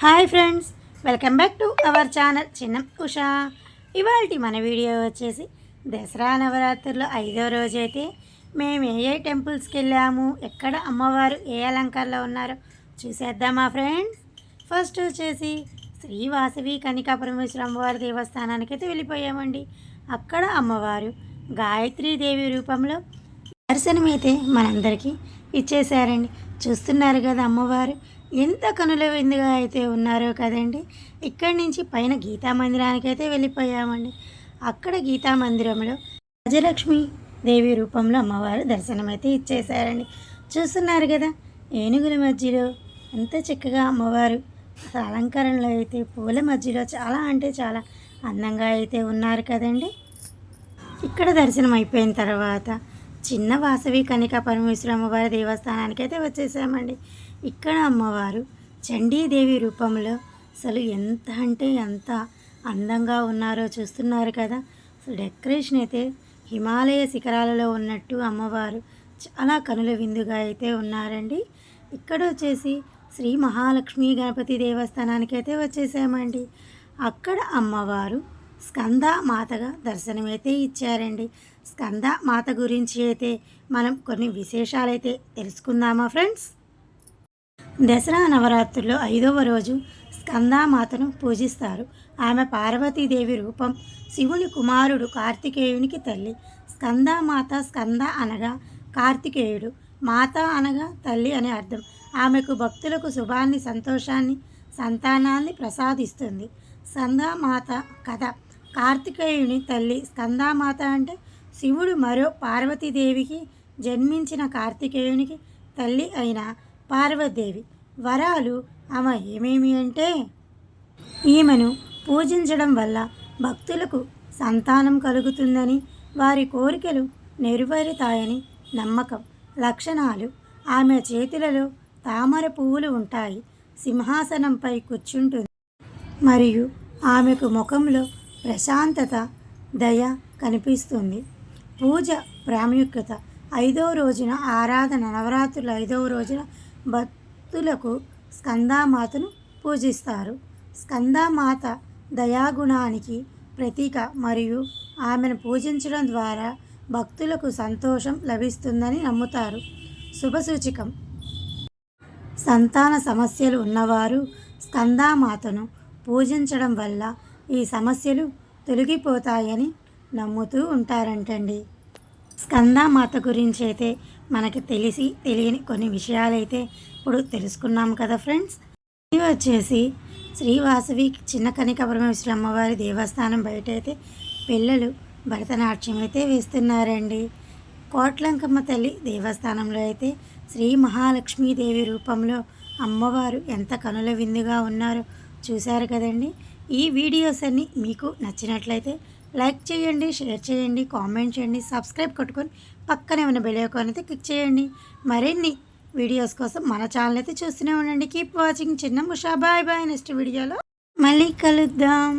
Hi friends welcome back to our channel చిన్న ఉషా. ఇవాళ మన వీడియో వచ్చేసి దసరా నవరాత్రుల్లో ఐదో రోజు అయితే మేము ఏ ఏ టెంపుల్స్కి వెళ్ళాము ఎక్కడ అమ్మవారు ఏ అలంకారంలో ఉన్నారో చూసేద్దామా ఫ్రెండ్స్. ఫస్ట్ వచ్చేసి శ్రీ వాసవి కనికా పరమేశ్వర అమ్మవారి దేవస్థానానికి అయితే వెళ్ళిపోయామండి. అక్కడ అమ్మవారు గాయత్రీదేవి రూపంలో దర్శనమైతే మనందరికీ ఇచ్చేశారండి. చూస్తున్నారు కదా అమ్మవారు ఎంత కనుల విందుగా అయితే ఉన్నారో కదండి. ఇక్కడి నుంచి పైన గీతా మందిరానికి అయితే వెళ్ళిపోయామండి. అక్కడ గీతా మందిరంలో రాజలక్ష్మి దేవి రూపంలో అమ్మవారు దర్శనం అయితే ఇచ్చేశారండి. చూస్తున్నారు కదా ఏనుగుల మధ్యలో ఎంత చక్కగా అమ్మవారు అలంకరణలో అయితే పూల మధ్యలో చాలా అంటే చాలా అందంగా అయితే ఉన్నారు కదండి. ఇక్కడ దర్శనం అయిపోయిన తర్వాత చిన్న వాసవి కనిక పరమేశ్వర అమ్మవారి దేవస్థానానికి అయితే వచ్చేసామండి. ఇక్కడ అమ్మవారు చండీదేవి రూపంలో అసలు ఎంత అంటే ఎంత అందంగా ఉన్నారో చూస్తున్నారు కదా. అసలు డెకరేషన్ అయితే హిమాలయ శిఖరాలలో ఉన్నట్టు అమ్మవారు చాలా కనుల విందుగా అయితే ఉన్నారండి. ఇక్కడ వచ్చేసి శ్రీ మహాలక్ష్మి గణపతి దేవస్థానానికి అయితే వచ్చేసామండి. అక్కడ అమ్మవారు స్కంద మాతగా దర్శనమైతే ఇచ్చారండి. స్కంద మాత గురించి అయితే మనం కొన్ని విశేషాలైతే తెలుసుకుందామా ఫ్రెండ్స్? దసరా నవరాత్రుల్లో ఐదవ రోజు స్కందామాతను పూజిస్తారు. ఆమె పార్వతీదేవి రూపం శివుని కుమారుడు కార్తికేయునికి తల్లి. స్కందామాత స్కంద అనగా కార్తికేయుడు మాత అనగా తల్లి అని అర్థం. ఆమెకు భక్తులకు శుభాన్ని సంతోషాన్ని సంతానాన్ని ప్రసాదిస్తుంది. స్కందామాత కథ. కార్తికేయుని తల్లి స్కందామాత అంటే శివుడు మరో పార్వతీదేవికి జన్మించిన కార్తికేయునికి తల్లి అయిన పార్వతీదేవి. వరాలు ఆమె ఏమేమి అంటే? ఈమెను పూజించడం వల్ల భక్తులకు సంతానం కలుగుతుందని వారి కోరికలు నెరవేరుతాయని నమ్మకం లక్షణాలు ఆమె చేతులలో తామర పువ్వులు ఉంటాయి సింహాసనంపై కూర్చుంటుంది. మరియు ఆమెకు ముఖంలో ప్రశాంతత దయ కనిపిస్తుంది. పూజ ప్రాముఖ్యత. ఐదవ రోజున ఆరాధన నవరాత్రుల ఐదవ రోజున భక్తులకు స్కందామాతను పూజిస్తారు. స్కందామాత దయాగుణానికి ప్రతీక మరియు ఆమెను పూజించడం ద్వారా భక్తులకు సంతోషం లభిస్తుందని నమ్ముతారు. శుభసూచికం. సంతాన సమస్యలు ఉన్నవారు స్కందామాతను పూజించడం వల్ల ఈ సమస్యలు తొలగిపోతాయని నమ్ముతూ ఉంటారంటండి. స్కందమాత గురించి అయితే మనకి తెలిసి తెలియని కొన్ని విషయాలైతే ఇప్పుడు తెలుసుకున్నాం కదా ఫ్రెండ్స్. ఇది వచ్చేసి శ్రీవాసవి చిన్న కనిక పరమేశ్వర అమ్మవారి దేవస్థానం బయట అయితే పిల్లలు భరతనాట్యం అయితే వేస్తున్నారండి. కోట్లంకమ్మ తల్లి దేవస్థానంలో అయితే శ్రీ మహాలక్ష్మీదేవి రూపంలో అమ్మవారు ఎంత కనుల విందుగా ఉన్నారో చూశారు కదండి. ఈ వీడియోస్ అన్నీ మీకు నచ్చినట్లయితే లైక్ చేయండి షేర్ చేయండి కామెంట్ చేయండి సబ్స్క్రైబ్ కొట్టుకొని పక్కనే ఉన్న బెల్ ఐకాన్ అయితే క్లిక్ చేయండి. మరిన్ని వీడియోస్ కోసం మన ఛానల్ అయితే చూస్తూనే ఉండండి. కీప్ వాచింగ్ చిన్న ముషా. బాయ్ బాయ్ నెక్స్ట్ వీడియోలో మళ్ళీ కలుద్దాం.